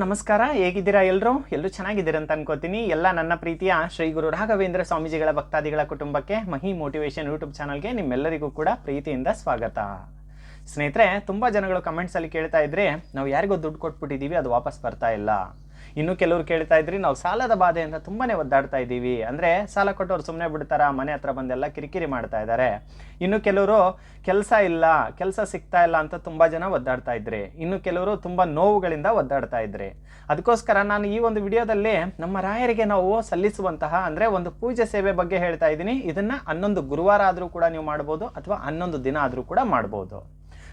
ನಮಸ್ಕಾರ, ಹೇಗಿದ್ದೀರಾ ಎಲ್ಲರೂ ಎಲ್ಲರೂ ಚೆನ್ನಾಗಿದ್ದೀರಾ ಅಂತ ಅನ್ಕೋತೀನಿ. ಎಲ್ಲ ನನ್ನ ಪ್ರೀತಿಯ ಶ್ರೀ ಗುರು ರಾಘವೇಂದ್ರ ಸ್ವಾಮೀಜಿಗಳ ಭಕ್ತಾದಿಗಳ ಕುಟುಂಬಕ್ಕೆ ಮಹಿ ಮೋಟಿವೇಶನ್ ಯೂಟ್ಯೂಬ್ ಚಾನಲ್ಗೆ ನಿಮ್ಮೆಲ್ಲರಿಗೂ ಕೂಡ ಪ್ರೀತಿಯಿಂದ ಸ್ವಾಗತ. ಸ್ನೇಹಿತರೆ, ತುಂಬ ಜನಗಳು ಕಮೆಂಟ್ಸಲ್ಲಿ ಕೇಳ್ತಾ ಇದ್ರೆ, ನಾವು ಯಾರಿಗೋ ದುಡ್ಡು ಕೊಟ್ಬಿಟ್ಟಿದ್ದೀವಿ, ಅದು ವಾಪಸ್ ಬರ್ತಾ ಇಲ್ಲ. ಇನ್ನು ಕೆಲವರು ಕೇಳ್ತಾ ಇದ್ರಿ, ನಾವು ಸಾಲದ ಬಾಧೆಯಿಂದ ತುಂಬಾನೇ ಒದ್ದಾಡ್ತಾ ಇದ್ದೀವಿ. ಅಂದರೆ ಸಾಲ ಕೊಟ್ಟವ್ರು ಸುಮ್ಮನೆ ಬಿಡ್ತಾರ, ಮನೆ ಹತ್ರ ಬಂದೆಲ್ಲ ಕಿರಿಕಿರಿ ಮಾಡ್ತಾ ಇದ್ದಾರೆ. ಇನ್ನು ಕೆಲವರು ಕೆಲಸ ಇಲ್ಲ, ಕೆಲಸ ಸಿಗ್ತಾ ಇಲ್ಲ ಅಂತ ತುಂಬ ಜನ ಒದ್ದಾಡ್ತಾ ಇದ್ರಿ. ಇನ್ನು ಕೆಲವರು ತುಂಬ ನೋವುಗಳಿಂದ ಒದ್ದಾಡ್ತಾ ಇದ್ರಿ. ಅದಕ್ಕೋಸ್ಕರ ನಾನು ಈ ಒಂದು ವಿಡಿಯೋದಲ್ಲಿ ನಮ್ಮ ರಾಯರಿಗೆ ನಾವು ಸಲ್ಲಿಸುವಂತಹ, ಅಂದರೆ ಒಂದು ಪೂಜೆ ಸೇವೆ ಬಗ್ಗೆ ಹೇಳ್ತಾ ಇದ್ದೀನಿ. ಇದನ್ನು ಹನ್ನೊಂದು ಗುರುವಾರ ಆದರೂ ಕೂಡ ನೀವು ಮಾಡ್ಬೋದು, ಅಥವಾ ಹನ್ನೊಂದು ದಿನ ಆದರೂ ಕೂಡ ಮಾಡ್ಬೋದು.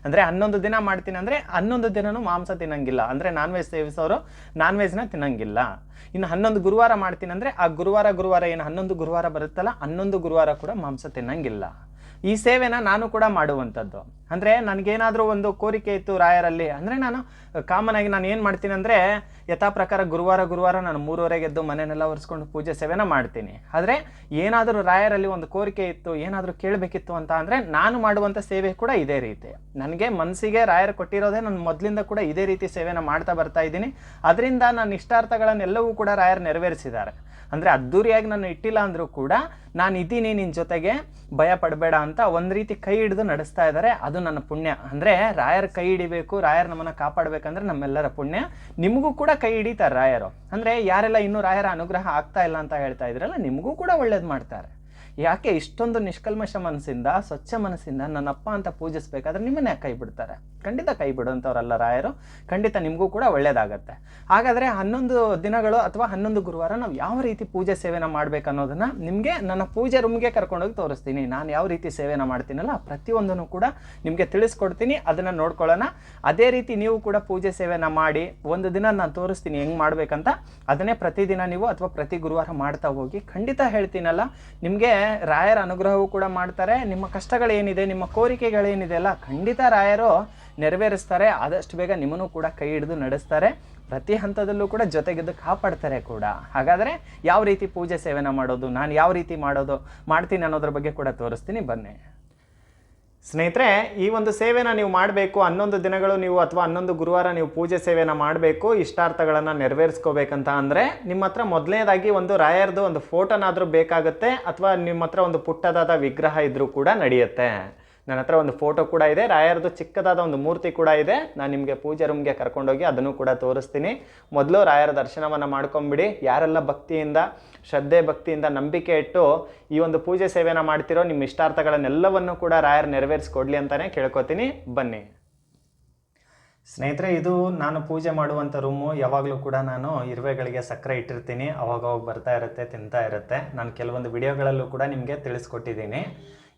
ಅಂದರೆ ಹನ್ನೊಂದು ದಿನ ಮಾಡ್ತೀನಿ ಅಂದರೆ ಹನ್ನೊಂದು ದಿನನೂ ಮಾಂಸ ತಿನ್ನಂಗಿಲ್ಲ. ಅಂದರೆ ನಾನ್ ವೆಜ್ ಸೇವಿಸೋರು ನಾನ್ ವೆಜ್ನ ತಿನ್ನಂಗಿಲ್ಲ. ಇನ್ನು ಹನ್ನೊಂದು ಗುರುವಾರ ಮಾಡ್ತೀನಿ ಅಂದರೆ ಆ ಗುರುವಾರ ಗುರುವಾರ ಏನು ಹನ್ನೊಂದು ಗುರುವಾರ ಬರುತ್ತಲ್ಲ, ಹನ್ನೊಂದು ಗುರುವಾರ ಕೂಡ ಮಾಂಸ ತಿನ್ನಂಗಿಲ್ಲ. ಈ ಸೇವೆನ ನಾನು ಕೂಡ ಮಾಡುವಂಥದ್ದು. ಅಂದರೆ ನನಗೇನಾದರೂ ಒಂದು ಕೋರಿಕೆ ಇತ್ತು ರಾಯರಲ್ಲಿ, ಅಂದರೆ ನಾನು ಕಾಮನ್ ಆಗಿ ನಾನು ಏನು ಮಾಡ್ತೀನಿ ಅಂದರೆ ಯಥಾ ಪ್ರಕಾರ ಗುರುವಾರ ಗುರುವಾರ ನಾನು ಮೂರುವರೆಗೆ ಎದ್ದು ಮನೆಯನ್ನೆಲ್ಲ ಒರೆಸ್ಕೊಂಡು ಪೂಜೆ ಸೇವೆನ ಮಾಡ್ತೀನಿ. ಆದರೆ ಏನಾದರೂ ರಾಯರಲ್ಲಿ ಒಂದು ಕೋರಿಕೆ ಇತ್ತು, ಏನಾದರೂ ಕೇಳಬೇಕಿತ್ತು ಅಂತ ಅಂದರೆ ನಾನು ಮಾಡುವಂಥ ಸೇವೆ ಕೂಡ ಇದೇ ರೀತಿ. ನನಗೆ ಮನಸ್ಸಿಗೆ ರಾಯರು ಕೊಟ್ಟಿರೋದೇ ನಾನು ಮೊದಲಿಂದ ಕೂಡ ಇದೇ ರೀತಿ ಸೇವೆನ ಮಾಡ್ತಾ ಬರ್ತಾ ಇದ್ದೀನಿ. ಅದರಿಂದ ನನ್ನ ಇಷ್ಟಾರ್ಥಗಳನ್ನೆಲ್ಲವೂ ಕೂಡ ರಾಯರು ನೆರವೇರಿಸಿದ್ದಾರೆ. ಅಂದರೆ ಅದ್ದೂರಿಯಾಗಿ ನಾನು ಇಟ್ಟಿಲ್ಲ ಅಂದರೂ ಕೂಡ ನಾನು ಇದ್ದೀನಿ ನಿನ್ನ ಜೊತೆಗೆ, ಭಯ ಪಡಬೇಡ ಅಂತ ಒಂದು ರೀತಿ ಕೈ ಹಿಡಿದು ನಡೆಸ್ತಾ ಇದ್ದಾರೆ ಅದು ನನ್ನ ಪುಣ್ಯ. ಅಂದರೆ ರಾಯರ ಕೈ ಹಿಡಿಬೇಕು, ರಾಯರ್ ನಮ್ಮನ್ನು ಕಾಪಾಡಬೇಕಂದ್ರೆ ನಮ್ಮೆಲ್ಲರ ಪುಣ್ಯ. ನಿಮಗೂ ಕೂಡ ಕೈ ಹಿಡಿತಾರೆ ರಾಯರು. ಅಂದರೆ ಯಾರೆಲ್ಲ ಇನ್ನೂ ರಾಯರ ಅನುಗ್ರಹ ಆಗ್ತಾ ಇಲ್ಲ ಅಂತ ಹೇಳ್ತಾ ಇದ್ರಲ್ಲ, ನಿಮಗೂ ಕೂಡ ಒಳ್ಳೇದು ಮಾಡ್ತಾರೆ. ಯಾಕೆ ಇಷ್ಟೊಂದು ನಿಷ್ಕಲ್ಮಶ ಮನಸ್ಸಿಂದ, ಸ್ವಚ್ಛ ಮನಸ್ಸಿಂದ ನನ್ನಪ್ಪ ಅಂತ ಪೂಜಿಸ್ಬೇಕಾದ್ರೆ ನಿಮ್ಮನ್ನೇ ಕೈ ಬಿಡ್ತಾರೆ. ಖಂಡಿತ ಕೈ ಬಿಡುವಂಥವ್ರಲ್ಲ ರಾಯರು. ಖಂಡಿತ ನಿಮಗೂ ಕೂಡ ಒಳ್ಳೆಯದಾಗತ್ತೆ ಹಾಗಾದರೆ ಹನ್ನೊಂದು ದಿನಗಳು ಅಥವಾ ಹನ್ನೊಂದು ಗುರುವಾರ ನಾವು ಯಾವ ರೀತಿ ಪೂಜೆ ಸೇವೆನ ಮಾಡ್ಬೇಕು ಅನ್ನೋದನ್ನ ನಿಮಗೆ ನನ್ನ ಪೂಜೆ ರೂಮ್ಗೆ ಕರ್ಕೊಂಡೋಗಿ ತೋರಿಸ್ತೀನಿ. ನಾನು ಯಾವ ರೀತಿ ಸೇವೆನ ಮಾಡ್ತೀನಲ್ಲ ಪ್ರತಿಯೊಂದನ್ನು ಕೂಡ ನಿಮಗೆ ತಿಳಿಸ್ಕೊಡ್ತೀನಿ. ಅದನ್ನು ನೋಡ್ಕೊಳ್ಳೋಣ. ಅದೇ ರೀತಿ ನೀವು ಕೂಡ ಪೂಜೆ ಸೇವೆನ ಮಾಡಿ ಒಂದು ದಿನ ನಾನು ತೋರಿಸ್ತೀನಿ ಹೆಂಗೆ ಮಾಡಬೇಕಂತ. ಅದನ್ನೇ ಪ್ರತಿದಿನ ನೀವು ಅಥವಾ ಪ್ರತಿ ಗುರುವಾರ ಮಾಡ್ತಾ ಹೋಗಿ ಖಂಡಿತ ಹೇಳ್ತೀನಲ್ಲ. ನಿಮಗೆ ರಾಯರ ಅನುಗ್ರಹವೂ ಕೂಡ ಮಾಡ್ತಾರೆ. ನಿಮ್ಮ ಕಷ್ಟಗಳೇನಿದೆ, ನಿಮ್ಮ ಕೋರಿಕೆಗಳೇನಿದೆ ಅಲ್ಲ ಖಂಡಿತ ರಾಯರು ನೆರವೇರಿಸ್ತಾರೆ. ಆದಷ್ಟು ಬೇಗ ನಿಮ್ಮನ್ನು ಕೂಡ ಕೈ ಹಿಡಿದು ನಡೆಸ್ತಾರೆ. ಪ್ರತಿ ಹಂತದಲ್ಲೂ ಕೂಡ ಜೊತೆಗಿದ್ದು ಕಾಪಾಡ್ತಾರೆ ಕೂಡ. ಹಾಗಾದರೆ ಯಾವ ರೀತಿ ಪೂಜೆ ಸೇವನೆ ಮಾಡೋದು, ನಾನು ಯಾವ ರೀತಿ ಮಾಡೋದು, ಮಾಡ್ತೀನಿ ಅನ್ನೋದ್ರ ಬಗ್ಗೆ ಕೂಡ ತೋರಿಸ್ತೀನಿ. ಬನ್ನಿ. ಸ್ನೇಹಿತರೆ, ಈ ಒಂದು ಸೇವೆನ ನೀವು ಮಾಡಬೇಕು ಹನ್ನೊಂದು ದಿನಗಳು ನೀವು ಅಥವಾ ಹನ್ನೊಂದು ಗುರುವಾರ ನೀವು ಪೂಜೆ ಸೇವೆನ ಮಾಡಬೇಕು, ಇಷ್ಟಾರ್ಥಗಳನ್ನು ನೆರವೇರಿಸ್ಕೋಬೇಕಂತ ಅಂದರೆ ನಿಮ್ಮ ಹತ್ರ ಮೊದಲನೇದಾಗಿ ಒಂದು ರಾಯರ್ದು ಒಂದು ಫೋಟೋನಾದರೂ ಬೇಕಾಗುತ್ತೆ, ಅಥವಾ ನಿಮ್ಮ ಹತ್ರ ಒಂದು ಪುಟ್ಟದಾದ ವಿಗ್ರಹ ಇದ್ದರೂ ಕೂಡ ನಡೆಯುತ್ತೆ. ನನ್ನ ಹತ್ರ ಒಂದು ಫೋಟೋ ಕೂಡ ಇದೆ. ರಾಯರದು ಚಿಕ್ಕದಾದ ಒಂದು ಮೂರ್ತಿ ಕೂಡ ಇದೆ. ನಾನು ನಿಮಗೆ ಪೂಜೆ ರೂಮ್ಗೆ ಕರ್ಕೊಂಡೋಗಿ ಅದನ್ನು ಕೂಡ ತೋರಿಸ್ತೀನಿ. ಮೊದಲು ರಾಯರ ದರ್ಶನವನ್ನು ಮಾಡ್ಕೊಂಬಿಡಿ. ಯಾರೆಲ್ಲ ಭಕ್ತಿಯಿಂದ, ಶ್ರದ್ಧೆ ಭಕ್ತಿಯಿಂದ ನಂಬಿಕೆ ಇಟ್ಟು ಈ ಒಂದು ಪೂಜೆ ಸೇವೆನ ಮಾಡ್ತಿರೋ ನಿಮ್ಮ ಇಷ್ಟಾರ್ಥಗಳನ್ನೆಲ್ಲವನ್ನು ಕೂಡ ರಾಯರ್ ನೆರವೇರಿಸ್ಕೊಡ್ಲಿ ಅಂತಲೇ ಕೇಳ್ಕೊತೀನಿ. ಬನ್ನಿ. ಸ್ನೇಹಿತರೆ, ಇದು ನಾನು ಪೂಜೆ ಮಾಡುವಂಥ ರೂಮು ಯಾವಾಗಲೂ ಕೂಡ ನಾನು ಇರುವೆಗಳಿಗೆ ಸಕ್ಕರೆ ಇಟ್ಟಿರ್ತೀನಿ. ಅವಾಗವಾಗ ಅವಾಗ ಬರ್ತಾ ಇರುತ್ತೆ, ತಿಂತಾ ಇರುತ್ತೆ. ನಾನು ಕೆಲವೊಂದು ವಿಡಿಯೋಗಳಲ್ಲೂ ಕೂಡ ನಿಮಗೆ ತಿಳಿಸ್ಕೊಟ್ಟಿದ್ದೀನಿ.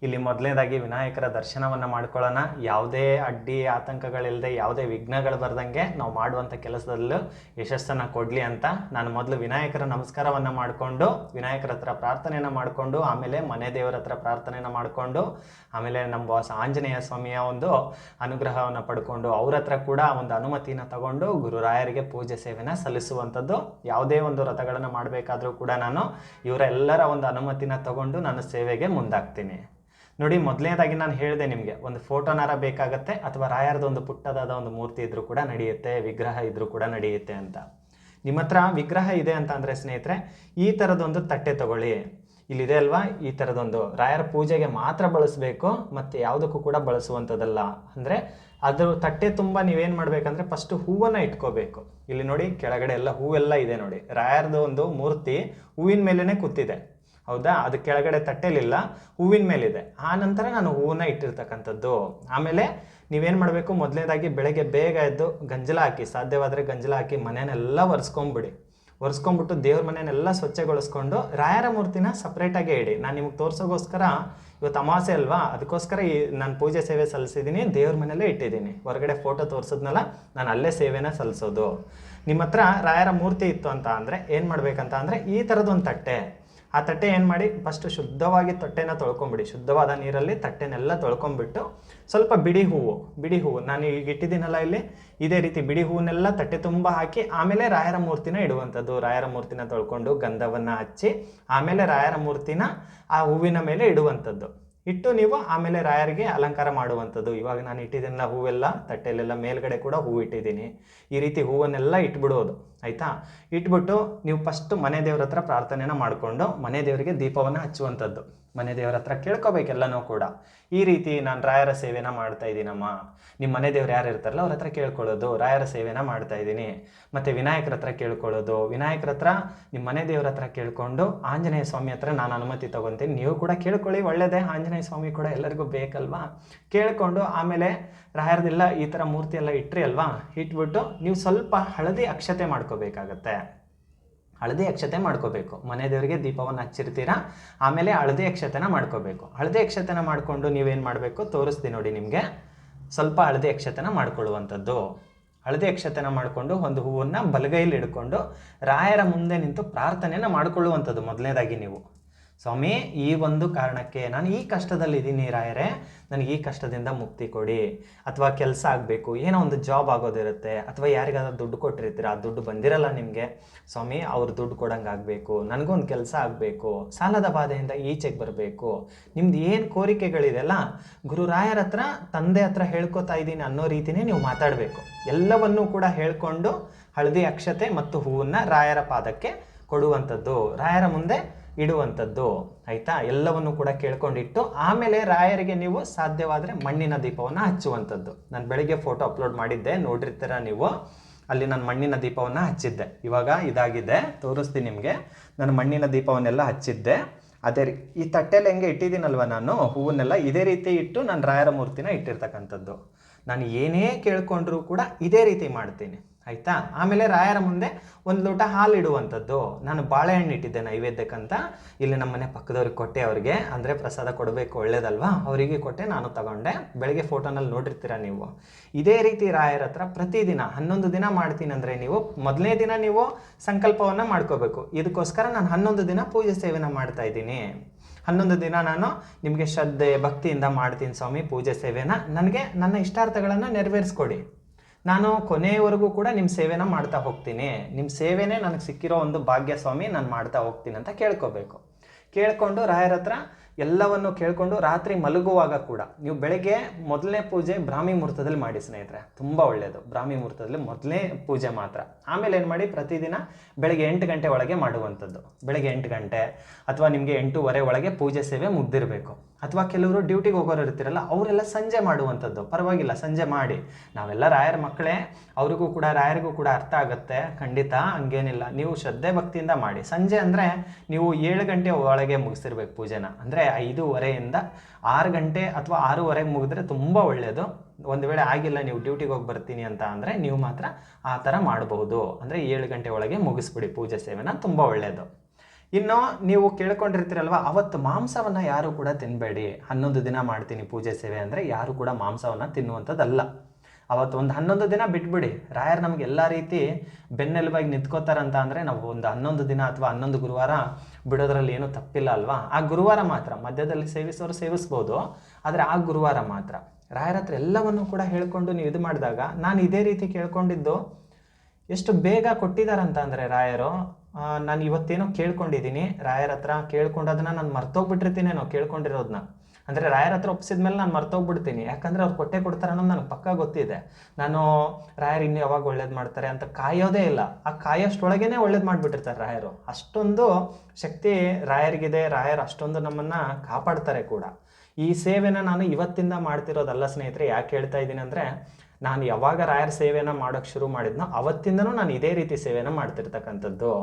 ಇಲ್ಲಿ ಮೊದಲನೇದಾಗಿ ವಿನಾಯಕರ ದರ್ಶನವನ್ನು ಮಾಡ್ಕೊಳ್ಳೋಣ. ಯಾವುದೇ ಅಡ್ಡಿ ಆತಂಕಗಳಿಲ್ಲದೆ, ಯಾವುದೇ ವಿಘ್ನಗಳು ಬರ್ದಂಗೆ ನಾವು ಮಾಡುವಂಥ ಕೆಲಸದಲ್ಲೂ ಯಶಸ್ಸನ್ನು ಕೊಡಲಿ ಅಂತ ನಾನು ಮೊದಲು ವಿನಾಯಕರ ನಮಸ್ಕಾರವನ್ನು ಮಾಡಿಕೊಂಡು, ವಿನಾಯಕರ ಹತ್ರ ಪ್ರಾರ್ಥನೆಯನ್ನು ಮಾಡಿಕೊಂಡು, ಆಮೇಲೆ ಮನೆ ದೇವರ ಹತ್ರ ಪ್ರಾರ್ಥನೆಯನ್ನು ಮಾಡಿಕೊಂಡು, ಆಮೇಲೆ ನಮ್ಮ ಬಾಸ್ ಆಂಜನೇಯ ಸ್ವಾಮಿಯ ಒಂದು ಅನುಗ್ರಹವನ್ನು ಪಡ್ಕೊಂಡು, ಅವ್ರ ಹತ್ರ ಕೂಡ ಒಂದು ಅನುಮತಿನ ತಗೊಂಡು ಗುರುರಾಯರಿಗೆ ಪೂಜೆ ಸೇವೆನ ಸಲ್ಲಿಸುವಂಥದ್ದು. ಯಾವುದೇ ಒಂದು ರಥಗಳನ್ನು ಮಾಡಬೇಕಾದ್ರೂ ಕೂಡ ನಾನು ಇವರೆಲ್ಲರ ಒಂದು ಅನುಮತಿನ ತಗೊಂಡು ನಾನು ಸೇವೆಗೆ ಮುಂದಾಗ್ತೀನಿ. ನೋಡಿ, ಮೊದಲನೇದಾಗಿ ನಾನು ಹೇಳಿದೆ ನಿಮಗೆ, ಒಂದು ಫೋಟೋನಾರ ಬೇಕಾಗತ್ತೆ ಅಥವಾ ರಾಯರದ ಒಂದು ಪುಟ್ಟದಾದ ಒಂದು ಮೂರ್ತಿ ಇದ್ರೂ ಕೂಡ ನಡೆಯುತ್ತೆ, ವಿಗ್ರಹ ಇದ್ರೂ ಕೂಡ ನಡೆಯುತ್ತೆ ಅಂತ. ನಿಮ್ಮ ಹತ್ರ ವಿಗ್ರಹ ಇದೆ ಅಂತ ಅಂದರೆ ಸ್ನೇಹಿತರೆ, ಈ ಥರದೊಂದು ತಟ್ಟೆ ತಗೊಳ್ಳಿ. ಇಲ್ಲಿದೆ ಅಲ್ವಾ? ಈ ಥರದೊಂದು ರಾಯರ ಪೂಜೆಗೆ ಮಾತ್ರ ಬಳಸಬೇಕು, ಮತ್ತು ಯಾವುದಕ್ಕೂ ಕೂಡ ಬಳಸುವಂಥದ್ದಲ್ಲ. ಅಂದರೆ ಅದ್ರ ತಟ್ಟೆ ತುಂಬ ನೀವೇನು ಮಾಡಬೇಕಂದ್ರೆ ಫಸ್ಟು ಹೂವನ್ನು ಇಟ್ಕೋಬೇಕು. ಇಲ್ಲಿ ನೋಡಿ, ಕೆಳಗಡೆ ಎಲ್ಲ ಹೂವೆಲ್ಲ ಇದೆ ನೋಡಿ. ರಾಯರದ ಒಂದು ಮೂರ್ತಿ ಹೂವಿನ ಮೇಲೇ ಕೂತಿದೆ. ಹೌದಾ? ಅದು ಕೆಳಗಡೆ ತಟ್ಟೆಲಿಲ್ಲ, ಹೂವಿನ ಮೇಲಿದೆ. ಆ ನಂತರ ನಾನು ಹೂವನ್ನ ಇಟ್ಟಿರ್ತಕ್ಕಂಥದ್ದು. ಆಮೇಲೆ ನೀವೇನು ಮಾಡಬೇಕು? ಮೊದಲನೇದಾಗಿ ಬೆಳಗ್ಗೆ ಬೇಗ ಎದ್ದು ಗಂಜಲ ಹಾಕಿ, ಸಾಧ್ಯವಾದರೆ ಗಂಜಲ ಹಾಕಿ ಮನೆಯನ್ನೆಲ್ಲ ಒರೆಸ್ಕೊಂಬಿಡಿ. ಒರೆಸ್ಕೊಂಡ್ಬಿಟ್ಟು ದೇವ್ರ ಮನೆಯನ್ನೆಲ್ಲ ಸ್ವಚ್ಛಗೊಳಿಸ್ಕೊಂಡು ರಾಯರ ಮೂರ್ತಿನ ಸಪ್ರೇಟಾಗೇ ಇಡಿ. ನಾನು ನಿಮ್ಗೆ ತೋರಿಸೋಗೋಸ್ಕರ ಇವತ್ತು ಅಮಾಸೆ ಅಲ್ವಾ? ಅದಕ್ಕೋಸ್ಕರ ಈ ನಾನು ಪೂಜೆ ಸೇವೆ ಸಲ್ಲಿಸಿದ್ದೀನಿ ದೇವ್ರ ಮನೆಯಲ್ಲೇ ಇಟ್ಟಿದ್ದೀನಿ ಹೊರಗಡೆ ಫೋಟೋ ತೋರಿಸಿದ್ನಲ್ಲ, ನಾನು ಅಲ್ಲೇ ಸೇವೆನ ಸಲ್ಲಿಸೋದು. ನಿಮ್ಮ ಹತ್ರ ರಾಯರ ಮೂರ್ತಿ ಇತ್ತು ಅಂತ ಅಂದರೆ ಏನು ಮಾಡಬೇಕಂತ ಅಂದರೆ ಈ ಥರದೊಂದು ತಟ್ಟೆ. ಆ ತಟ್ಟೆ ಏನು ಮಾಡಿ? ಫಸ್ಟ್ ಶುದ್ಧವಾಗಿ ತಟ್ಟೆನ ತೊಳ್ಕೊಂಬಿಡಿ. ಶುದ್ಧವಾದ ನೀರಲ್ಲಿ ತಟ್ಟೆನೆಲ್ಲ ತೊಳ್ಕೊಂಬಿಟ್ಟು ಸ್ವಲ್ಪ ಬಿಡಿ ಹೂವು ಬಿಡಿ ಹೂವು. ನಾನು ಈಗ ಇಟ್ಟಿದ್ದೀನಲ್ಲ ಇಲ್ಲಿ. ಇದೇ ರೀತಿ ಬಿಡಿ ಹೂವನ್ನೆಲ್ಲ ತಟ್ಟೆ ತುಂಬ ಹಾಕಿ, ಆಮೇಲೆ ರಾಯರ ಮೂರ್ತಿನ ಇಡುವಂಥದ್ದು. ರಾಯರ ಮೂರ್ತಿನ ತೊಳ್ಕೊಂಡು ಗಂಧವನ್ನು ಹಚ್ಚಿ, ಆಮೇಲೆ ರಾಯರ ಮೂರ್ತಿನ ಆ ಹೂವಿನ ಮೇಲೆ ಇಡುವಂಥದ್ದು. ಇಟ್ಟು ನೀವು ಆಮೇಲೆ ರಾಯರಿಗೆ ಅಲಂಕಾರ ಮಾಡುವಂಥದ್ದು. ಇವಾಗ ನಾನು ಇಟ್ಟಿದ್ದೆಲ್ಲ ಹೂವೆಲ್ಲ ತಟ್ಟೆಲೆಲ್ಲ ಮೇಲ್ಗಡೆ ಕೂಡ ಹೂವು ಇಟ್ಟಿದ್ದೀನಿ. ಈ ರೀತಿ ಹೂವನ್ನೆಲ್ಲ ಇಟ್ಬಿಡೋದು, ಆಯಿತಾ? ಇಟ್ಬಿಟ್ಟು ನೀವು ಫಸ್ಟ್ ಮನೆ ದೇವ್ರ ಹತ್ರ ಪ್ರಾರ್ಥನೆನ ಮಾಡಿಕೊಂಡು ಮನೆ ದೇವರಿಗೆ ದೀಪವನ್ನು ಹಚ್ಚುವಂಥದ್ದು. ಮನೆ ದೇವ್ರ ಹತ್ರ ಕೇಳ್ಕೋಬೇಕೆಲ್ಲನೂ ಕೂಡ. ಈ ರೀತಿ ನಾನು ರಾಯರ ಸೇವೆನ ಮಾಡ್ತಾ ಇದ್ದೀನಮ್ಮ ನಿಮ್ಮ ಮನೆ ದೇವ್ರು ಯಾರು ಇರ್ತಾರಲ್ಲ ಅವ್ರ ಹತ್ರ ಕೇಳ್ಕೊಳ್ಳೋದು, ರಾಯರ ಸೇವೆನ ಮಾಡ್ತಾ ಇದ್ದೀನಿ ಮತ್ತು ವಿನಾಯಕರ ಹತ್ರ ಕೇಳ್ಕೊಳ್ಳೋದು, ವಿನಾಯಕರ ಹತ್ರ ನಿಮ್ಮ ಮನೆ ದೇವ್ರ ಹತ್ರ ಕೇಳ್ಕೊಂಡು ಆಂಜನೇಯ ಸ್ವಾಮಿ ಹತ್ರ ನಾನು ಅನುಮತಿ ತಗೊತೀನಿ. ನೀವು ಕೂಡ ಕೇಳ್ಕೊಳ್ಳಿ ಒಳ್ಳೆಯದೇ ಆಂಜನೇಯ ಸ್ವಾಮಿ ಕೂಡ ಎಲ್ಲರಿಗೂ ಬೇಕಲ್ವಾ? ಕೇಳಿಕೊಂಡು ಆಮೇಲೆ ರಾಯರದೆಲ್ಲ ಈ ಥರ ಮೂರ್ತಿ ಎಲ್ಲ ಇಟ್ರಿ ಅಲ್ವಾ? ಇಟ್ಬಿಟ್ಟು ನೀವು ಸ್ವಲ್ಪ ಹಳದಿ ಅಕ್ಷತೆ ಮಾಡ್ಕೋಬೇಕಾಗತ್ತೆ. ಹಳದಿ ಅಕ್ಷತೆ ಮಾಡ್ಕೋಬೇಕು. ಮನೆ ದೇವರಿಗೆ ದೀಪವನ್ನು ಹಚ್ಚಿರ್ತೀರಾ? ಆಮೇಲೆ ಹಳದಿ ಅಕ್ಷತೆನ ಮಾಡ್ಕೋಬೇಕು. ಹಳದಿ ಅಕ್ಷತೆನ ಮಾಡಿಕೊಂಡು ನೀವೇನು ಮಾಡಬೇಕು? ತೋರಿಸ್ತೀನಿ ನೋಡಿ ನಿಮಗೆ. ಸ್ವಲ್ಪ ಹಳದಿ ಅಕ್ಷತೆನ ಮಾಡ್ಕೊಳ್ಳುವಂಥದ್ದು. ಹಳದಿ ಅಕ್ಷತೆನ ಮಾಡಿಕೊಂಡು ಒಂದು ಹೂವನ್ನು ಬಲಗೈಲಿ ಹಿಡ್ಕೊಂಡು ರಾಯರ ಮುಂದೆ ನಿಂತು ಪ್ರಾರ್ಥನೆಯನ್ನು ಮಾಡ್ಕೊಳ್ಳುವಂಥದ್ದು ಮೊದಲನೇದಾಗಿ ನೀವು. ಸ್ವಾಮಿ, ಈ ಒಂದು ಕಾರಣಕ್ಕೆ ನಾನು ಈ ಕಷ್ಟದಲ್ಲಿದ್ದೀನಿ ರಾಯರೇ, ನನಗೆ ಈ ಕಷ್ಟದಿಂದ ಮುಕ್ತಿ ಕೊಡಿ. ಅಥವಾ ಕೆಲಸ ಆಗಬೇಕು, ಏನೋ ಒಂದು ಜಾಬ್ ಆಗೋದಿರುತ್ತೆ, ಅಥವಾ ಯಾರಿಗಾದ್ರೂ ದುಡ್ಡು ಕೊಟ್ಟಿರ್ತೀರ, ಆ ದುಡ್ಡು ಬಂದಿರಲ್ಲ ನಿಮಗೆ. ಸ್ವಾಮಿ, ಅವ್ರು ದುಡ್ಡು ಕೊಡಂಗೆ ಆಗಬೇಕು ನನಗೊಂದು ಕೆಲಸ ಆಗಬೇಕು, ಸಾಲದ ಬಾಧೆಯಿಂದ ಈಚೆಗೆ ಬರಬೇಕು. ನಿಮ್ದು ಏನು ಕೋರಿಕೆಗಳಿದೆಲ್ಲ ಗುರು ರಾಯರ ಹತ್ರ, ತಂದೆ ಹತ್ರ ಹೇಳ್ಕೊತಾ ಇದ್ದೀನಿ ಅನ್ನೋ ರೀತಿನೇ ನೀವು ಮಾತಾಡಬೇಕು. ಎಲ್ಲವನ್ನೂ ಕೂಡ ಹೇಳ್ಕೊಂಡು ಹಳದಿ ಅಕ್ಷತೆ ಮತ್ತು ಹೂವನ್ನು ರಾಯರ ಪಾದಕ್ಕೆ ಕೊಡುವಂಥದ್ದು. ರಾಯರ ಮುಂದೆ ಇಡುವಂಥದ್ದು, ಆಯಿತಾ? ಎಲ್ಲವನ್ನು ಕೂಡ ಕೇಳ್ಕೊಂಡಿಟ್ಟು, ಆಮೇಲೆ ರಾಯರಿಗೆ ನೀವು ಸಾಧ್ಯವಾದರೆ ಮಣ್ಣಿನ ದೀಪವನ್ನು ಹಚ್ಚುವಂಥದ್ದು. ನಾನು ಬೆಳಿಗ್ಗೆ ಫೋಟೋ ಅಪ್ಲೋಡ್ ಮಾಡಿದ್ದೆ, ನೋಡಿರ್ತೀರ ನೀವು? ಅಲ್ಲಿ ನಾನು ಮಣ್ಣಿನ ದೀಪವನ್ನು ಹಚ್ಚಿದ್ದೆ. ಇವಾಗ ಇದಾಗಿದೆ, ತೋರಿಸ್ತೀನಿ ನಿಮಗೆ. ನಾನು ಮಣ್ಣಿನ ದೀಪವನ್ನೆಲ್ಲ ಹಚ್ಚಿದ್ದೆ. ಅದೇ ರೀ, ಈ ತಟ್ಟೆಲಿ ಹೆಂಗೆ ಇಟ್ಟಿದ್ದೀನಲ್ವ ನಾನು? ಹೂವನ್ನೆಲ್ಲ ಇದೇ ರೀತಿ ಇಟ್ಟು ನಾನು ರಾಯರ ಮೂರ್ತಿನ ಇಟ್ಟಿರ್ತಕ್ಕಂಥದ್ದು. ನಾನು ಏನೇ ಕೇಳ್ಕೊಂಡ್ರೂ ಕೂಡ ಇದೇ ರೀತಿ ಮಾಡ್ತೀನಿ. ಆಯಿತಾ? ಆಮೇಲೆ ರಾಯರ ಮುಂದೆ ಒಂದು ಲೋಟ ಹಾಲು ಇಡುವಂಥದ್ದು. ನಾನು ಬಾಳೆಹಣ್ಣು ಇಟ್ಟಿದ್ದೆ ನೈವೇದ್ಯಕ್ಕಂತ. ಇಲ್ಲಿ ನಮ್ಮ ಮನೆ ಪಕ್ಕದವ್ರಿಗೆ ಕೊಟ್ಟೆ ಅವ್ರಿಗೆ. ಅಂದರೆ ಪ್ರಸಾದ ಕೊಡಬೇಕು, ಒಳ್ಳೇದಲ್ವಾ? ಅವರಿಗೆ ಕೊಟ್ಟೆ, ನಾನು ತಗೊಂಡೆ. ಬೆಳಗ್ಗೆ ಫೋಟೋನಲ್ಲಿ ನೋಡಿರ್ತೀರ ನೀವು? ಇದೇ ರೀತಿ ರಾಯರ ಹತ್ರ ಪ್ರತಿದಿನ, ಹನ್ನೊಂದು ದಿನ ಮಾಡ್ತೀನಿ ಅಂದರೆ ನೀವು, ಮೊದಲನೇ ದಿನ ನೀವು ಸಂಕಲ್ಪವನ್ನು ಮಾಡ್ಕೋಬೇಕು. ಇದಕ್ಕೋಸ್ಕರ ನಾನು ಹನ್ನೊಂದು ದಿನ ಪೂಜೆ ಸೇವೆನ ಮಾಡ್ತಾ ಇದ್ದೀನಿ. ಹನ್ನೊಂದು ದಿನ ನಾನು ನಿಮಗೆ ಶ್ರದ್ಧೆ, ಭಕ್ತಿಯಿಂದ ಮಾಡ್ತೀನಿ ಸ್ವಾಮಿ, ಪೂಜೆ ಸೇವೆನ. ನನಗೆ ನನ್ನ ಇಷ್ಟಾರ್ಥಗಳನ್ನು ನೆರವೇರಿಸ್ಕೊಡಿ. ನಾನು ಕೊನೆಯವರೆಗೂ ಕೂಡ ನಿಮ್ಮ ಸೇವೆನ ಮಾಡ್ತಾ ಹೋಗ್ತೀನಿ. ನಿಮ್ಮ ಸೇವೆನೇ ನನಗೆ ಸಿಕ್ಕಿರೋ ಒಂದು ಭಾಗ್ಯ ಸ್ವಾಮಿ ನಾನು ಮಾಡ್ತಾ ಹೋಗ್ತೀನಿ ಅಂತ ಕೇಳ್ಕೋಬೇಕು. ಕೇಳಿಕೊಂಡು ರಾಯರ ಹತ್ರ ಎಲ್ಲವನ್ನು ಕೇಳಿಕೊಂಡು ರಾತ್ರಿ ಮಲಗುವಾಗ ಕೂಡ ನೀವು ಬೆಳಗ್ಗೆ ಮೊದಲನೇ ಪೂಜೆ ಬ್ರಾಹ್ಮಿ ಮುಹೂರ್ತದಲ್ಲಿ ಮಾಡಿ ಸ್ನೇಹಿತರೆ. ತುಂಬ ಒಳ್ಳೆಯದು ಬ್ರಾಹ್ಮಿ ಮುಹೂರ್ತದಲ್ಲಿ ಮೊದಲನೇ ಪೂಜೆ ಮಾತ್ರ. ಆಮೇಲೆ ಏನು ಮಾಡಿ ಪ್ರತಿದಿನ ಬೆಳಗ್ಗೆ ಎಂಟು ಗಂಟೆ ಒಳಗೆ ಮಾಡುವಂಥದ್ದು. ಬೆಳಗ್ಗೆ ಎಂಟು ಗಂಟೆ ಅಥವಾ ನಿಮಗೆ ಎಂಟೂವರೆ ಒಳಗೆ ಪೂಜೆ ಸೇವೆ ಮುಗ್ದಿರಬೇಕು. ಅಥವಾ ಕೆಲವರು ಡ್ಯೂಟಿಗೆ ಹೋಗೋರು ಇರ್ತಿರಲ್ಲ ಅವರೆಲ್ಲ ಸಂಜೆ ಮಾಡುವಂಥದ್ದು. ಪರವಾಗಿಲ್ಲ, ಸಂಜೆ ಮಾಡಿ. ನಾವೆಲ್ಲ ರಾಯರ ಮಕ್ಕಳೇ, ಅವ್ರಿಗೂ ಕೂಡ, ರಾಯರಿಗೂ ಕೂಡ ಅರ್ಥ ಆಗುತ್ತೆ. ಖಂಡಿತ, ಹಂಗೇನಿಲ್ಲ. ನೀವು ಶ್ರದ್ಧೆ ಭಕ್ತಿಯಿಂದ ಮಾಡಿ. ಸಂಜೆ ಅಂದರೆ ನೀವು ಏಳು ಗಂಟೆ ಒಳಗೆ ಮುಗಿಸಿರ್ಬೇಕು ಪೂಜೆನ. ಅಂದರೆ ಐದೂವರೆಯಿಂದ ಆರು ಗಂಟೆ ಅಥವಾ ಆರೂವರೆಗೆ ಮುಗಿದ್ರೆ ತುಂಬ ಒಳ್ಳೆಯದು ಒಂದು ವೇಳೆ ಆಗಿಲ್ಲ, ನೀವು ಡ್ಯೂಟಿಗೆ ಹೋಗಿ ಬರ್ತೀನಿ ಅಂತ ಅಂದರೆ ನೀವು ಮಾತ್ರ ಆ ಥರ ಮಾಡಬಹುದು. ಅಂದರೆ ಏಳು ಗಂಟೆ ಒಳಗೆ ಮುಗಿಸ್ಬಿಡಿ ಪೂಜೆ ಸೇವೆನ. ತುಂಬ ಒಳ್ಳೆಯದು ಇನ್ನು ನೀವು ಕೇಳ್ಕೊಂಡಿರ್ತೀರಲ್ವ, ಅವತ್ತು ಮಾಂಸವನ್ನು ಯಾರು ಕೂಡ ತಿನ್ನಬೇಡಿ ಹನ್ನೊಂದು ದಿನ ಮಾಡ್ತೀನಿ ಪೂಜೆ ಸೇವೆ ಅಂದರೆ ಯಾರು ಕೂಡ ಮಾಂಸವನ್ನು ತಿನ್ನುವಂಥದ್ದಲ್ಲ. ಅವತ್ತು ಒಂದು ಹನ್ನೊಂದು ದಿನ ಬಿಟ್ಬಿಡಿ. ರಾಯರ್ ನಮ್ಗೆ ಎಲ್ಲ ರೀತಿ ಬೆನ್ನೆಲುಬಾಗಿ ನಿಂತ್ಕೋತಾರಂತ ಅಂದರೆ ನಾವು ಒಂದು ಹನ್ನೊಂದು ದಿನ ಅಥವಾ ಹನ್ನೊಂದು ಗುರುವಾರ ಬಿಡೋದ್ರಲ್ಲಿ ಏನೂ ತಪ್ಪಿಲ್ಲ ಅಲ್ವಾ? ಆ ಗುರುವಾರ ಮಾತ್ರ, ಮಧ್ಯದಲ್ಲಿ ಸೇವಿಸೋರು ಸೇವಿಸ್ಬೋದು, ಆದರೆ ಆ ಗುರುವಾರ ಮಾತ್ರ. ರಾಯರ ಹತ್ರ ಎಲ್ಲವನ್ನು ಕೂಡ ಹೇಳ್ಕೊಂಡು ನೀವು ಇದು ಮಾಡಿದಾಗ, ನಾನು ಇದೇ ರೀತಿ ಕೇಳ್ಕೊಂಡಿದ್ದು, ಎಷ್ಟು ಬೇಗ ಕೊಟ್ಟಿದ್ದಾರಂತ ಅಂದರೆ ರಾಯರು ನಾನು ಇವತ್ತೇನೋ ಕೇಳ್ಕೊಂಡಿದ್ದೀನಿ ರಾಯರ ಹತ್ರ. ಕೇಳ್ಕೊಂಡು ಅದನ್ನ ನಾನು ಮರ್ತೋಗ್ಬಿಟ್ಟಿರ್ತೀನೇನೋ ಕೇಳ್ಕೊಂಡಿರೋದನ್ನ ಅಂದರೆ ರಾಯರ ಹತ್ರ ಒಪ್ಸಿದ್ಮೇಲೆ ನಾನು ಮರ್ತೋಗ್ಬಿಡ್ತೀನಿ. ಯಾಕಂದರೆ ಅವ್ರು ಕೊಟ್ಟೆ ಕೊಡ್ತಾರೆ ಅನ್ನೋದು ನನಗೆ ಪಕ್ಕ ಗೊತ್ತಿದೆ. ನಾನು ರಾಯರು ಇನ್ನು ಯಾವಾಗ ಒಳ್ಳೇದು ಮಾಡ್ತಾರೆ ಅಂತ ಕಾಯೋದೇ ಇಲ್ಲ. ಆ ಕಾಯೋಷ್ಟೊಳಗೇನೆ ಒಳ್ಳೇದು ಮಾಡಿಬಿಟ್ಟಿರ್ತಾರೆ ರಾಯರು. ಅಷ್ಟೊಂದು ಶಕ್ತಿ ರಾಯರಿಗಿದೆ. ರಾಯರು ಅಷ್ಟೊಂದು ನಮ್ಮನ್ನು ಕಾಪಾಡ್ತಾರೆ ಕೂಡ. ಈ ಸೇವೆನ ನಾನು ಇವತ್ತಿಂದ ಮಾಡ್ತಿರೋದಲ್ಲ ಸ್ನೇಹಿತರೆ, ಯಾಕೆ ಹೇಳ್ತಾ ಇದ್ದೀನಿ ಅಂದರೆ ನಾನು ಯಾವಾಗ ರಾಯರ ಸೇವೆನ ಮಾಡೋಕ್ಕೆ ಶುರು ಮಾಡಿದ್ನೋ ಅವತ್ತಿಂದನೂ ನಾನು ಇದೇ ರೀತಿ ಸೇವೆನ ಮಾಡ್ತಿರ್ತಕ್ಕಂಥದ್ದು.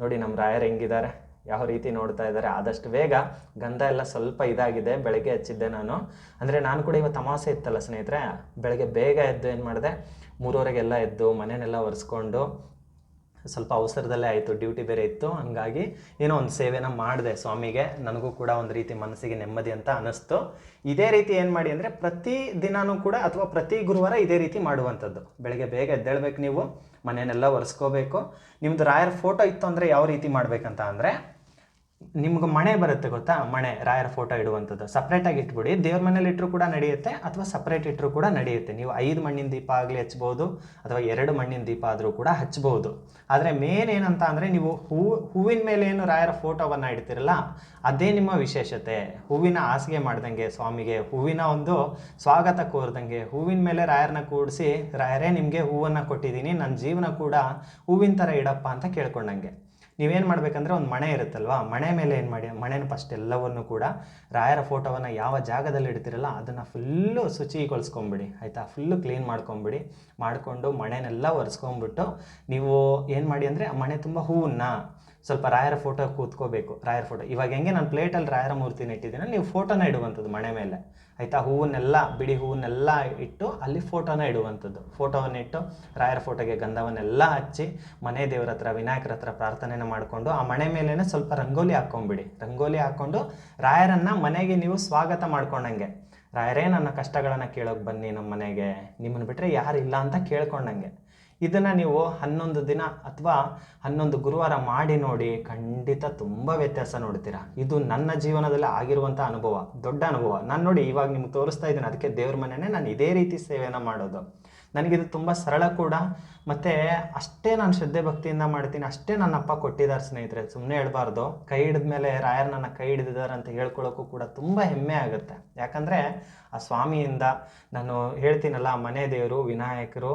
ನೋಡಿ ನಮ್ಮ ರಾಯರ್ ಹೆಂಗಿದ್ದಾರೆ? ಯಾವ ರೀತಿ ನೋಡ್ತಾ ಇದ್ದಾರೆ? ಆದಷ್ಟು ಬೇಗ ಗಂಧ ಎಲ್ಲ ಸ್ವಲ್ಪ ಇದಾಗಿದೆ, ಬೆಳಗ್ಗೆ ಹಚ್ಚಿದ್ದೆ ನಾನು. ಅಂದರೆ ನಾನು ಕೂಡ ಇವತ್ತು ತಮಾಸೆ ಇತ್ತಲ್ಲ ಸ್ನೇಹಿತರೆ, ಬೆಳಗ್ಗೆ ಬೇಗ ಎದ್ದು ಏನು ಮಾಡಿದೆ? ಮೂರುವರೆಗೆಲ್ಲ ಎದ್ದು ಮನೆಯನ್ನೆಲ್ಲ ಒರೆಸ್ಕೊಂಡು ಸ್ವಲ್ಪ ಅವಸರದಲ್ಲೇ ಆಯಿತು ಡ್ಯೂಟಿ ಬೇರೆ ಇತ್ತು. ಹಂಗಾಗಿ ಏನೋ ಒಂದು ಸೇವೆನ ಮಾಡಿದೆ ಸ್ವಾಮಿಗೆ. ನನಗೂ ಕೂಡ ಒಂದು ರೀತಿ ಮನಸ್ಸಿಗೆ ನೆಮ್ಮದಿ ಅಂತ ಅನ್ನಿಸ್ತು ಇದೇ ರೀತಿ ಏನು ಮಾಡಿ ಅಂದರೆ ಪ್ರತಿ ದಿನಾನೂ ಕೂಡ ಅಥವಾ ಪ್ರತಿ ಗುರುವಾರ ಇದೇ ರೀತಿ ಮಾಡುವಂಥದ್ದು. ಬೆಳಗ್ಗೆ ಬೇಗ ಎದ್ದೇಳ್ಬೇಕು ನೀವು, ಮನೆಯನ್ನೆಲ್ಲ ಒರೆಸ್ಕೋಬೇಕು. ನಿಮ್ಮದು ರಾಯರ್ ಫೋಟೋ ಇತ್ತು ಅಂದರೆ ಯಾವ ರೀತಿ ಮಾಡಬೇಕಂತ ಅಂದರೆ ನಿಮ್ಗೆ ಮಣೆ ಬರುತ್ತೆ ಗೊತ್ತಾ? ಮಣೆ, ರಾಯರ ಫೋಟೋ ಇಡುವಂಥದ್ದು. ಸಪ್ರೇಟಾಗಿ ಇಟ್ಬಿಡಿ. ದೇವ್ರ ಮನೇಲಿ ಇಟ್ಟರು ಕೂಡ ನಡೆಯುತ್ತೆ, ಅಥವಾ ಸಪ್ರೇಟ್ ಇಟ್ಟರು ಕೂಡ ನಡೆಯುತ್ತೆ. ನೀವು ಐದು ಮಣ್ಣಿನ ದೀಪ ಆಗಲಿ ಹಚ್ಬೋದು, ಅಥವಾ ಎರಡು ಮಣ್ಣಿನ ದೀಪ ಆದರೂ ಕೂಡ ಹಚ್ಬೋದು. ಆದರೆ ಮೇನ್ ಏನಂತ ಅಂದರೆ ನೀವು ಹೂವು ಹೂವಿನ ಮೇಲೆ ಏನು ರಾಯರ ಫೋಟೋವನ್ನು ಇಡ್ತಿರಲ್ಲ, ಅದೇ ನಿಮ್ಮ ವಿಶೇಷತೆ. ಹೂವಿನ ಹಾಸಿಗೆ ಮಾಡ್ದಂಗೆ ಸ್ವಾಮಿಗೆ, ಹೂವಿನ ಒಂದು ಸ್ವಾಗತ ಕೋರ್ದಂಗೆ, ಹೂವಿನ ಮೇಲೆ ರಾಯರನ್ನ ಕೂಡಿಸಿ, ರಾಯರೇ ನಿಮಗೆ ಹೂವನ್ನು ಕೊಟ್ಟಿದ್ದೀನಿ ನನ್ನ ಜೀವನ ಕೂಡ ಹೂವಿನ ಥರ ಇಡಪ್ಪ ಅಂತ ಕೇಳ್ಕೊಂಡಂಗೆ. ನೀವೇನು ಮಾಡಬೇಕಂದ್ರೆ ಒಂದು ಮಣೆ ಇರುತ್ತಲ್ವಾ? ಮಣೆ ಮೇಲೆ ಏನು ಮಾಡಿ, ಮಣೆನ ಫಸ್ಟ್ ಎಲ್ಲವನ್ನು ಕೂಡ ರಾಯರ ಫೋಟೋವನ್ನು ಯಾವ ಜಾಗದಲ್ಲಿ ಇಡ್ತಿರಲ್ಲ, ಅದನ್ನು ಫುಲ್ಲು ಶುಚಿಗೊಳಿಸ್ಕೊಂಬಿಡಿ, ಆಯಿತಾ? ಫುಲ್ಲು ಕ್ಲೀನ್ ಮಾಡ್ಕೊಂಬಿಡಿ, ಮಾಡಿಕೊಂಡು ಮಣೆನೆಲ್ಲ ಒರೆಸ್ಕೊಂಬಿಟ್ಟು ನೀವು ಏನು ಮಾಡಿ ಅಂದರೆ, ಆ ಮಣೆ ತುಂಬ ಹೂವನ್ನ ಸ್ವಲ್ಪ ರಾಯರ ಫೋಟೋ ಕೂತ್ಕೋಬೇಕು. ರಾಯರ ಫೋಟೋ ಇವಾಗ ಹೆಂಗೆ ನಾನು ಪ್ಲೇಟಲ್ಲಿ ರಾಯರ ಮೂರ್ತಿನ ಇಟ್ಟಿದ್ದೀನಿ, ನೀವು ಫೋಟೋನ ಇಡುವಂಥದ್ದು ಮನೆ ಮೇಲೆ. ಆಯಿತಾ? ಹೂವನ್ನೆಲ್ಲ ಬಿಡಿ ಹೂವನ್ನೆಲ್ಲ ಇಟ್ಟು ಅಲ್ಲಿ ಫೋಟೋನ ಇಡುವಂಥದ್ದು. ಫೋಟೋವನ್ನು ಇಟ್ಟು ರಾಯರ ಫೋಟೋಗೆ ಗಂಧವನ್ನೆಲ್ಲ ಹಚ್ಚಿ ಮನೆ ದೇವರ ಹತ್ರ, ವಿನಾಯಕರ ಹತ್ರ ಪ್ರಾರ್ಥನೆನ ಮಾಡಿಕೊಂಡು ಆ ಮನೆ ಮೇಲೇ ಸ್ವಲ್ಪ ರಂಗೋಲಿ ಹಾಕ್ಕೊಂಬಿಡಿ. ರಂಗೋಲಿ ಹಾಕ್ಕೊಂಡು ರಾಯರನ್ನು ಮನೆಗೆ ನೀವು ಸ್ವಾಗತ ಮಾಡ್ಕೊಂಡಂಗೆ. ರಾಯರೇ ನನ್ನ ಕಷ್ಟಗಳನ್ನು ಕೇಳೋಕೆ ಬನ್ನಿ ನಮ್ಮ ಮನೆಗೆ. ನಿಮ್ಮನ್ನು ಬಿಟ್ಟರೆ ಯಾರಿಲ್ಲ ಅಂತ ಕೇಳ್ಕೊಂಡಂಗೆ. ಇದನ್ನು ನೀವು ಹನ್ನೊಂದು ದಿನ ಅಥವಾ ಹನ್ನೊಂದು ಗುರುವಾರ ಮಾಡಿ ನೋಡಿ ಖಂಡಿತ ತುಂಬ ವ್ಯತ್ಯಾಸ ನೋಡ್ತೀರಾ. ಇದು ನನ್ನ ಜೀವನದಲ್ಲಿ ಆಗಿರುವಂಥ ಅನುಭವ, ದೊಡ್ಡ ಅನುಭವ. ನಾನು ನೋಡಿ ಇವಾಗ ನಿಮ್ಗೆ ತೋರಿಸ್ತಾ ಇದ್ದೀನಿ, ಅದಕ್ಕೆ ದೇವ್ರ ಮನೆಯೇ ನಾನು ಇದೇ ರೀತಿ ಸೇವೆಯನ್ನು ಮಾಡೋದು. ನನಗಿದು ತುಂಬ ಸರಳ ಕೂಡ. ಮತ್ತು ಅಷ್ಟೇ ನಾನು ಶ್ರದ್ಧೆ ಭಕ್ತಿಯಿಂದ ಮಾಡ್ತೀನಿ, ಅಷ್ಟೇ ನನ್ನ ಅಪ್ಪ ಕೊಟ್ಟಿದ್ದಾರೆ ಸ್ನೇಹಿತರೆ ಸುಮ್ಮನೆ ಹೇಳ್ಬಾರ್ದು. ಕೈ ಹಿಡಿದ ಮೇಲೆ ರಾಯರ್ ನನ್ನ ಕೈ ಹಿಡಿದಿದ್ದಾರೆ ಅಂತ ಹೇಳ್ಕೊಳ್ಳೋಕ್ಕೂ ಕೂಡ ತುಂಬ ಹೆಮ್ಮೆ ಆಗುತ್ತೆ. ಯಾಕಂದರೆ ಆ ಸ್ವಾಮಿಯಿಂದ ನಾನು ಹೇಳ್ತೀನಲ್ಲ, ಮನೆ ದೇವರು, ವಿನಾಯಕರು,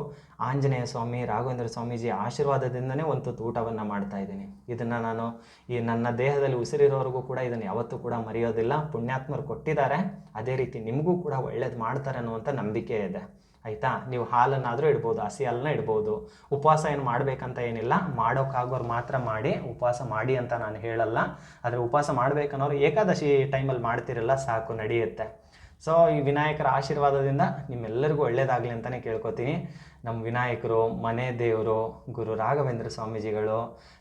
ಆಂಜನೇಯ ಸ್ವಾಮಿ, ರಾಘವೇಂದ್ರ ಸ್ವಾಮೀಜಿ ಆಶೀರ್ವಾದದಿಂದನೇ ಒಂದು ಊಟವನ್ನು ಮಾಡ್ತಾ ಇದ್ದೀನಿ. ಇದನ್ನು ನಾನು ಈ ನನ್ನ ದೇಹದಲ್ಲಿ ಉಸಿರಿರೋರಿಗೂ ಕೂಡ ಇದನ್ನು ಯಾವತ್ತೂ ಕೂಡ ಮರೆಯೋದಿಲ್ಲ. ಪುಣ್ಯಾತ್ಮರು ಕೊಟ್ಟಿದ್ದಾರೆ. ಅದೇ ರೀತಿ ನಿಮಗೂ ಕೂಡ ಒಳ್ಳೇದು ಮಾಡ್ತಾರೆ ಅನ್ನುವಂಥ ನಂಬಿಕೆ ಇದೆ. ಆಯಿತಾ? ನೀವು ಹಾಲನ್ನಾದರೂ ಇಡ್ಬೋದು, ಹಸಿ ಹಾಲನ್ನ ಇಡ್ಬೋದು. ಉಪವಾಸ ಏನು ಮಾಡಬೇಕಂತ ಏನಿಲ್ಲ. ಮಾಡೋಕ್ಕಾಗೋರು ಮಾತ್ರ ಮಾಡಿ, ಉಪವಾಸ ಮಾಡಿ ಅಂತ ನಾನು ಹೇಳಲ್ಲ. ಆದರೆ ಉಪವಾಸ ಮಾಡಬೇಕನ್ನೋರು ಏಕಾದಶಿ ಟೈಮಲ್ಲಿ ಮಾಡ್ತಿರಲ್ಲ, ಸಾಕು, ನಡೆಯುತ್ತೆ. ಸೊ ಈ ವಿನಾಯಕರ ಆಶೀರ್ವಾದದಿಂದ ನಿಮ್ಮೆಲ್ಲರಿಗೂ ಒಳ್ಳೇದಾಗಲಿ ಅಂತಲೇ ಕೇಳ್ಕೊತೀನಿ. ನಮ್ಮ ವಿನಾಯಕರು, ಮನೆ ದೇವರು, ಗುರು ರಾಘವೇಂದ್ರ ಸ್ವಾಮೀಜಿಗಳು,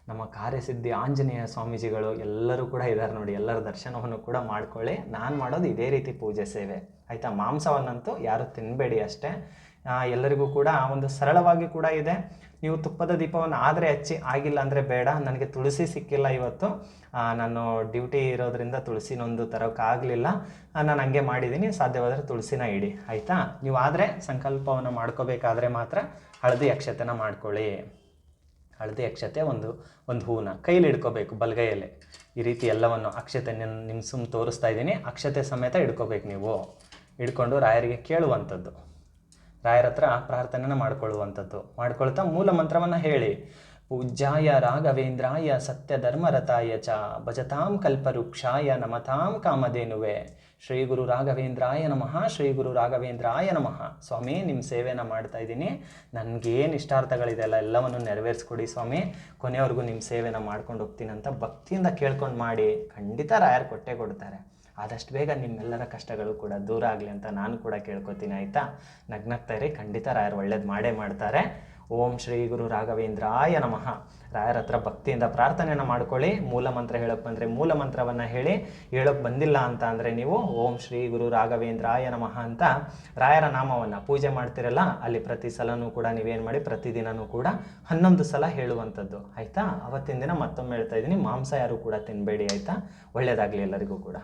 ನಮ್ಮ ಕಾರ್ಯಸಿದ್ಧಿ ಆಂಜನೇಯ ಸ್ವಾಮೀಜಿಗಳು ಎಲ್ಲರೂ ಕೂಡ ಇದ್ದಾರೆ ನೋಡಿ. ಎಲ್ಲರ ದರ್ಶನವನ್ನು ಕೂಡ ಮಾಡ್ಕೊಳ್ಳಿ. ನಾನು ಮಾಡೋದು ಇದೇ ರೀತಿ ಪೂಜೆ ಸೇವೆ. ಆಯಿತಾ? ಮಾಂಸವನ್ನಂತೂ ಯಾರು ತಿನ್ನಬೇಡಿ ಅಷ್ಟೇ. ಎಲ್ಲರಿಗೂ ಕೂಡ ಒಂದು ಸರಳವಾಗಿ ಕೂಡ ಇದೆ. ನೀವು ತುಪ್ಪದ ದೀಪವನ್ನು ಆದರೆ ಹಚ್ಚಿ ಆಗಿಲ್ಲ ಅಂದರೆ ಬೇಡ, ನನಗೆ ತುಳಸಿ ಸಿಕ್ಕಿಲ್ಲ ಇವತ್ತು. ನಾನು ಡ್ಯೂಟಿ ಇರೋದ್ರಿಂದ ತುಳಸಿನೊಂದು ತರೋಕ್ಕಾಗಲಿಲ್ಲ ನಾನು ಹಂಗೆ ಮಾಡಿದ್ದೀನಿ, ಸಾಧ್ಯವಾದರೆ ತುಳಸಿನ ಇಡಿ, ಆಯಿತಾ? ನೀವು ಆದರೆ ಸಂಕಲ್ಪವನ್ನು ಮಾಡ್ಕೋಬೇಕಾದ್ರೆ ಮಾತ್ರ ಹಳದಿ ಅಕ್ಷತೆನ ಮಾಡ್ಕೊಳ್ಳಿ. ಹಳದಿ ಅಕ್ಷತೆ ಒಂದು ಒಂದು ಹೂವನ್ನ ಕೈಲಿ ಹಿಡ್ಕೋಬೇಕು ಬಲಗೈಯಲ್ಲಿ. ಈ ರೀತಿ ಎಲ್ಲವನ್ನು ಅಕ್ಷತೆ ನಿಮ್ಮ ಸುಮ್ ತೋರಿಸ್ತಾ ಇದ್ದೀನಿ. ಅಕ್ಷತೆ ಸಮೇತ ಹಿಡ್ಕೋಬೇಕು ನೀವು. ಹಿಡ್ಕೊಂಡು ರಾಯರಿಗೆ ಕೇಳುವಂಥದ್ದು. ರಾಯರ ಹತ್ರ ಪ್ರಾರ್ಥನೆನ ಮಾಡ್ಕೊಳ್ಳುವಂಥದ್ದು. ಮಾಡ್ಕೊಳ್ತಾ ಮೂಲ ಮಂತ್ರವನ್ನು ಹೇಳಿ. ಪೂಜ್ಯಾಯ ರಾಘವೇಂದ್ರಾಯ ಸತ್ಯ ಧರ್ಮರತಾಯ ಚ ಭಜತಾಂ ಕಲ್ಪವೃಕ್ಷಾಯ ನಮತಾಂ ಕಾಮಧೇನುವೆ. ಶ್ರೀ ಗುರು ರಾಘವೇಂದ್ರಾಯ ನಮಃ, ಶ್ರೀ ಗುರು ರಾಘವೇಂದ್ರಾಯ ನಮಃ. ಸ್ವಾಮಿ ನಿಮ್ಮ ಸೇವೆನ ಮಾಡ್ತಾ ಇದ್ದೀನಿ. ನನಗೇನು ಇಷ್ಟಾರ್ಥಗಳಿದೆ ಅಲ್ಲ, ಎಲ್ಲವನ್ನು ನೆರವೇರಿಸ್ಕೊಡಿ ಸ್ವಾಮಿ. ಕೊನೆವರೆಗೂ ನಿಮ್ಮ ಸೇವೆನ ಮಾಡ್ಕೊಂಡು ಹೋಗ್ತೀನಿ ಅಂತ ಭಕ್ತಿಯಿಂದ ಕೇಳ್ಕೊಂಡು ಮಾಡಿ. ಖಂಡಿತ ರಾಯರು ಕೊಟ್ಟೆ ಕೊಡ್ತಾರೆ. ಆದಷ್ಟು ಬೇಗ ನಿಮ್ಮೆಲ್ಲರ ಕಷ್ಟಗಳು ಕೂಡ ದೂರ ಆಗಲಿ ಅಂತ ನಾನು ಕೂಡ ಕೇಳ್ಕೊತೀನಿ, ಆಯಿತಾ? ನಗ್ನಗ್ತಾ ಇರಿ. ಖಂಡಿತ ರಾಯರು ಒಳ್ಳೇದು ಮಾಡೇ ಮಾಡ್ತಾರೆ. ಓಂ ಶ್ರೀ ಗುರು ರಾಘವೇಂದ್ರಾಯ ನಮಃ. ರಾಯರ ಹತ್ರ ಭಕ್ತಿಯಿಂದ ಪ್ರಾರ್ಥನೆಯನ್ನು ಮಾಡ್ಕೊಳ್ಳಿ. ಮೂಲ ಮಂತ್ರ ಹೇಳೋಕೆ ಬಂದರೆ ಮೂಲ ಮಂತ್ರವನ್ನು ಹೇಳಿ. ಹೇಳೋಕೆ ಬಂದಿಲ್ಲ ಅಂತ ಅಂದರೆ ನೀವು ಓಂ ಶ್ರೀ ಗುರು ರಾಘವೇಂದ್ರಾಯ ನಮಃ ಅಂತ ರಾಯರ ನಾಮವನ್ನು ಪೂಜೆ ಮಾಡ್ತಿರಲ್ಲ, ಅಲ್ಲಿ ಪ್ರತಿ ಸಲನೂ ಕೂಡ ನೀವೇನು ಮಾಡಿ ಪ್ರತಿದಿನವೂ ಕೂಡ ಹನ್ನೊಂದು ಸಲ ಹೇಳುವಂಥದ್ದು, ಆಯಿತಾ? ಅವತ್ತಿನ ದಿನ ಮತ್ತೊಮ್ಮೆ ಹೇಳ್ತಾ ಇದ್ದೀನಿ. ಮಾಂಸ ಯಾರು ಕೂಡ ತಿನ್ನಬೇಡಿ ಆಯಿತಾ? ಒಳ್ಳೆಯದಾಗಲಿ ಎಲ್ಲರಿಗೂ ಕೂಡ.